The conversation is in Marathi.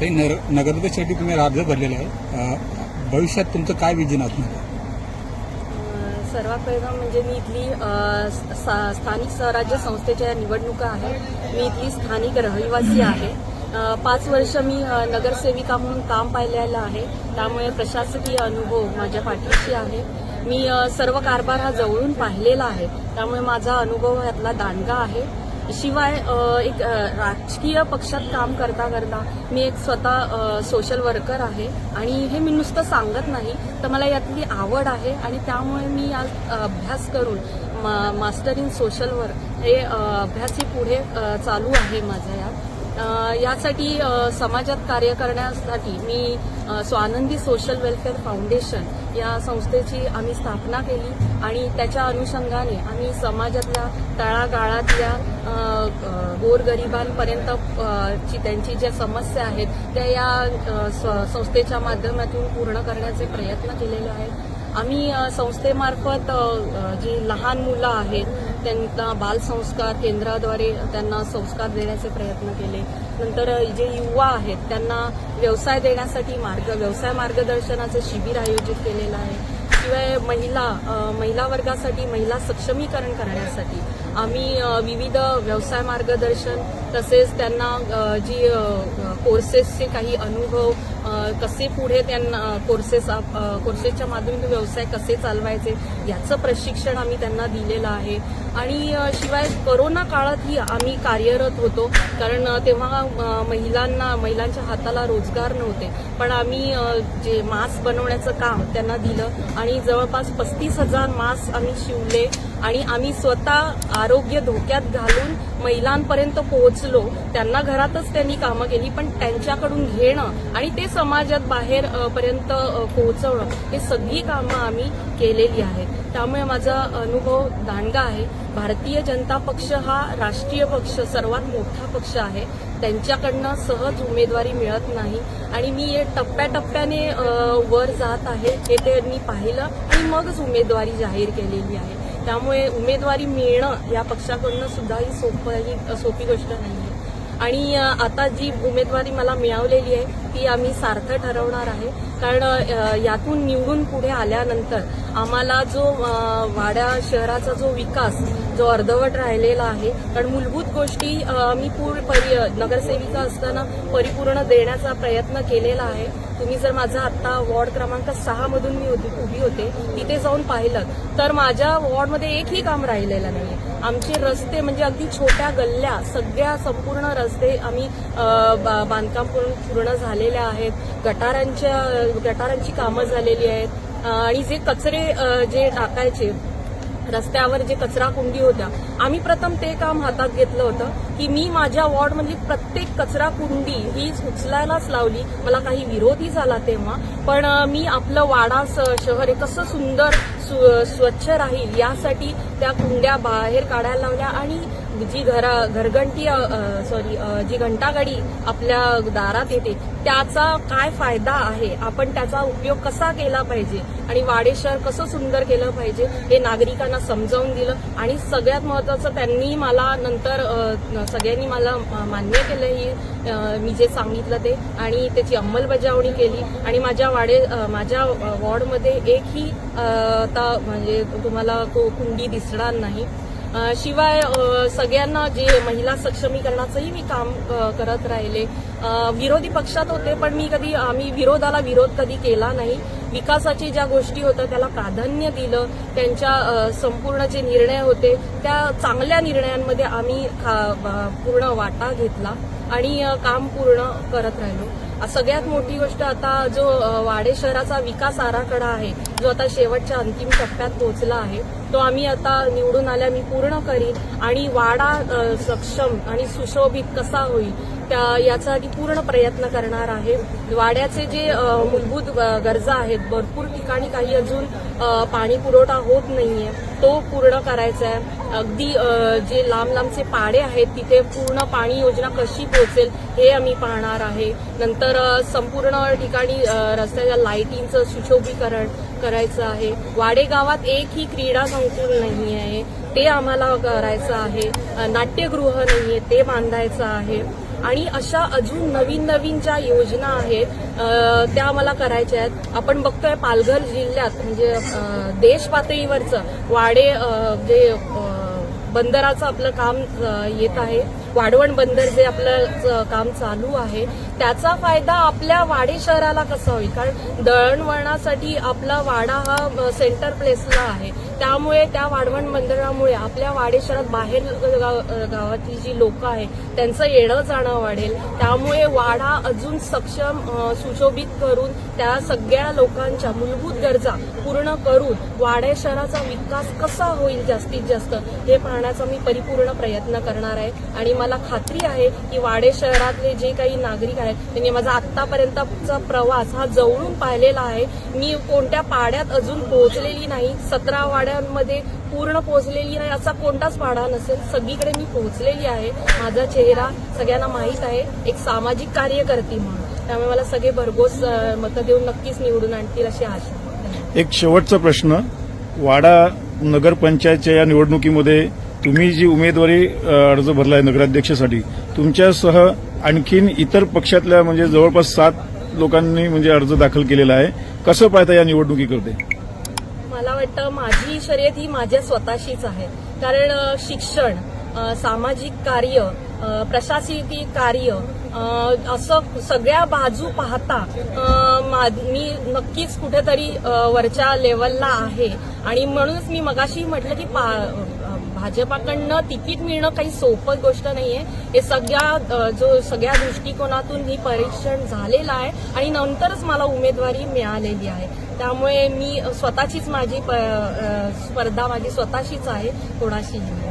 हे नगर नगराध्यक्षासाठी तुम्ही अर्ज भरलेला आहे. भविष्यात तुमचं काय विजन असणार सर्वात पहिलं म्हणजे मी इथली सा- स्थानिक स्वराज्य संस्थेच्या निवडणुका आहेत. मी इथली स्थानिक रहिवासी आहे. पाच वर्ष मी नगरसेविका म्हणून काम पाहिलेलं आहे. त्यामुळे प्रशासकीय अनुभव माझ्या पाठीशी आहे. मी सर्व कारभार हा जवळून पाहिलेला आहे. त्यामुळे माझा अनुभव यातला दांडगा आहे. शिवाय एक राजकीय पक्षात काम करता करता मी एक स्वतः सोशल वर्कर आहे. आणि हे मी नुसतं सांगत नाही तर मला यातली आवड आहे आणि त्यामुळे मी आज अभ्यास करून मा- मास्टर इन सोशल वर्क हे अभ्यासही अभ्यास ही पुढे चालू आहे माझा यात. यासाठी समाजात कार्य करण्यासाठी मी स्वानंदी सोशल वेलफेअर फाउंडेशन या संस्थेची आम्ही स्थापना केली आणि त्याच्या अनुषंगाने आम्ही समाजातल्या तळागाळातल्या गोरगरिबांपर्यंत ची त्यांची ज्या समस्या आहेत त्या या स- संस्थेच्या माध्यमातून पूर्ण करण्याचे प्रयत्न केलेले आहेत. आम्ही संस्थेमार्फत जी लहान मुलं आहेत त्यांना बालसंस्कार केंद्राद्वारे त्यांना संस्कार देण्याचे प्रयत्न केले. नंतर जे युवा आहेत त्यांना व्यवसाय देण्यासाठी मार्ग व्यवसाय मार्गदर्शनाचं शिबिर आयोजित केलेलं आहे. शिवाय महिला महिला वर्गासाठी महिला सक्षमीकरण करण्यासाठी आम्ही विविध व्यवसाय मार्गदर्शन तसेच त्यांना जी कोर्सेसचे काही अनुभव कसे पुढे त्यांना कोर्सेस कोर्सेसच्या माध्यमातून व्यवसाय कसे चालवायचे याचं प्रशिक्षण आम्ही त्यांना दिलेलं आहे. आणि शिवाय करोना काळातही आम्ही कार्यरत होतो कारण तेव्हा महिलांना महिलांच्या हाताला रोजगार नव्हते. पण आम्ही जे मास्क बनवण्याचं काम त्यांना दिलं आणि जवळपास पस्तीस हजार मास्क आम्ही शिवले. आणि आम्ही स्वतः आरोग्य धोक्यात घालून महिलांपर्यंत पोहोचलो. त्यांना घरातच त्यांनी कामं केली पण त्यांच्याकडून घेणं आणि ते समाजात बाहेर पर्यंत पोहोचवणं हे सगळी कामं आम्ही केलेली आहेत. त्यामुळे माझा अनुभव दांडगा आहे. भारतीय जनता पक्ष हा राष्ट्रीय पक्ष सर्वात मोठा पक्ष आहे. त्यांच्याकडनं सहज उमेदवारी मिळत नाही. आणि मी हे टप्प्याटप्प्याने वर जात आहे हे त्यांनी पाहिलं आणि मगच उमेदवारी जाहीर केलेली आहे. त्यामुळे उमेदवारी मिळणं या पक्षाकडनं सुद्धा ही सोपी सोपी गोष्ट नाही आहे आणि आता जी उमेदवारी मला मिळवलेली आहे ती आम्ही सार्थ ठरवणार आहे. कारण यातून निवडून पुढे आल्यानंतर आम्हाला जो वाड्या शहराचा जो विकास जो अर्धवट राहिलेला आहे कारण मूलभूत गोष्टी मी पूर्ण परि नगरसेविका असताना परिपूर्ण देण्याचा प्रयत्न केलेला आहे. तुम्ही जर माझा आत्ता वॉर्ड क्रमांक सहामधून मी होती उभी होते तिथे जाऊन पाहिलं तर माझ्या वॉर्डमध्ये एकही काम राहिलेलं नाही आमचे रस्ते म्हणजे अगदी छोट्या गल्ल्या सगळ्या संपूर्ण रस्ते आम्ही बा- बांधकाम पूर्ण पूर्ण आहेत. गटारांच्या गटारांची कामं झालेली आहेत. आणि जे कचरे जे टाकायचे रस्त्यावर जे कचरा कुंडी होत्या आम्ही प्रथम ते काम हातात घेतलं होतं की मी माझ्या वॉर्डमधली प्रत्येक कचरा कुंडी ही उचलायलाच लावली. मला काही विरोधी झाला तेव्हा पण मी आपलं वाडा शहर हे कसं सुंदर स्वच्छ राहील यासाठी त्या कुंड्या बाहेर काढायला लावल्या आणि जी घरा घरघंटी सॉरी जी घंटागाडी आपल्या दारात येते त्याचा काय फायदा आहे? आपण त्याचा उपयोग कसा केला पाहिजे? आणि वाडे शहर कसं सुंदर केलं पाहिजे? हे नागरिकांना समजावून दिलं आणि सगळ्यात महत्वाचं त्यांनी मला नंतर सगळ्यांनी मला मान्य केलं ही मी जे सांगितलं ते आणि त्याची अंमलबजावणी केली आणि माझ्या वाडे माझ्या वॉर्डमध्ये एकही आता म्हणजे तुम्हाला कुंडी दिसणार नाही. शिवाय सगळ्यांना जे महिला सक्षमीकरणाचंही मी काम करत राहिले. विरोधी पक्षात होते पण मी कधी आम्ही विरोधाला विरोध कधी केला नाही. विकासाची ज्या गोष्टी होत्या त्याला प्राधान्य दिलं. त्यांच्या संपूर्ण जे निर्णय होते त्या चांगल्या निर्णयांमध्ये आम्ही खा- पूर्ण वाटा घेतला आणि काम पूर्ण करत राहिलो. सगळ्यात मोठी गोष्ट आता जो वाडे शहराचा विकास आराखडा आहे जो आता शेवटच्या अंतिम टप्प्यात पोहोचला आहे तो आम्ही आता निवडून आल्या मी पूर्ण करीन. आणि वाडा सक्षम आणि सुशोभित कसा होईल त्या यासाठी पूर्ण प्रयत्न करणार आहे. वाड्याचे जे मूलभूत गरजा आहेत भरपूर ठिकाणी काही अजून पाणी पुरवठा होत नाहीये. तो पूर्ण करायचा आहे अगदी जे लांब लांबचे पाडे आहेत तिथे पूर्ण पाणी योजना कशी पोहोचेल हे आम्ही पाहणार आहे. नंतर संपूर्ण ठिकाणी रस्त्याच्या लाईटिंगचं सुशोभीकरण करायचं आहे. वाडेगावात एक एकही क्रीडा संकुल नाही आहे ते आम्हाला करायचं आहे. नाट्यगृह नाट्यगृह नाहीये ते बांधायचं आहे. आणि अशा अजून नवीन नवीन ज्या योजना आहेत त्या मला करायच्या आहेत. आपण बघतोय पालघर जिल्ह्यात म्हणजे देश पातळीवरचं वाडे जे बंदराचं आपलं काम येत आहे. वाढवण बंदर जे आपलं च- काम चालू आहे त्याचा फायदा आपल्या वाडे शहराला कसा होईल? कारण दळणवळणासाठी आपला वाडा हा सेंटर प्लेसला आहे. त्यामुळे त्या वाढवण बंदरामुळे आपल्या वाडे शहरात बाहेर गाव- गावातली जी लोक आहेत त्यांचं येणं जाणं वाढेल. त्यामुळे वाडा अजून सक्षम सुशोभित करून त्या सगळ्या लोकांच्या मूलभूत गरजा पूर्ण करून वाडे शहराचा विकास कसा होईल जास्तीत जास्त हे पाहण्याचा मी परिपूर्ण प्रयत्न करणार आहे. आणि मला खात्री आहे की वाडे शहरातले जे काही नागरिक आहेत त्यांनी माझा आतापर्यंतचा प्रवास हा जवळून पाहिलेला आहे. मी कोणत्या पाड्यात अजून पोहोचलेली नाही सतरा वाड्यांमध्ये पूर्ण पोहोचलेली नाही असा कोणताच पाडा नसेल. सगळीकडे मी पोहोचलेली आहे. माझा चेहरा सगळ्यांना माहीत आहे. एक सामाजिक कार्यकर्ती म्हणून. त्यामुळे मला सगळे भरघोस मतं देऊन नक्कीच निवडून आणतील अशी आशा. एक शेवटचा प्रश्न. वाडा नगरपंचायतच्या या निवडणुकीमध्ये तुम्ही जी उमेदवारी अर्ज भरला आहे नगराध्यक्षासाठी तुमच्यासह आणखीन इतर पक्षातल्या म्हणजे जवळपास सात लोकांनी म्हणजे अर्ज दाखल केलेला आहे. कसं पाहता या निवडणुकीकडे मला वाटतं माझी शर्यत ही माझ्या स्वतःशीच आहे. कारण शिक्षण सामाजिक कार्य प्रशासकीय कार्य असं सगळ्या बाजू पाहता मा- मी नक्कीच कुठेतरी वरच्या लेवलला आहे. आणि म्हणूनच मी मगाशी म्हटलं की पा भाजपाकडनं तिकीट मिळणं काही सोपं गोष्ट नाहीये. हे सगळ्या जो सगळ्या दृष्टिकोनातून ही परीक्षण झालेलं आहे आणि नंतरच मला उमेदवारी मिळालेली आहे. त्यामुळे मी स्वतःचीच माझी प- स्पर्धा माझी स्वतःशीच आहे कोणाशीही.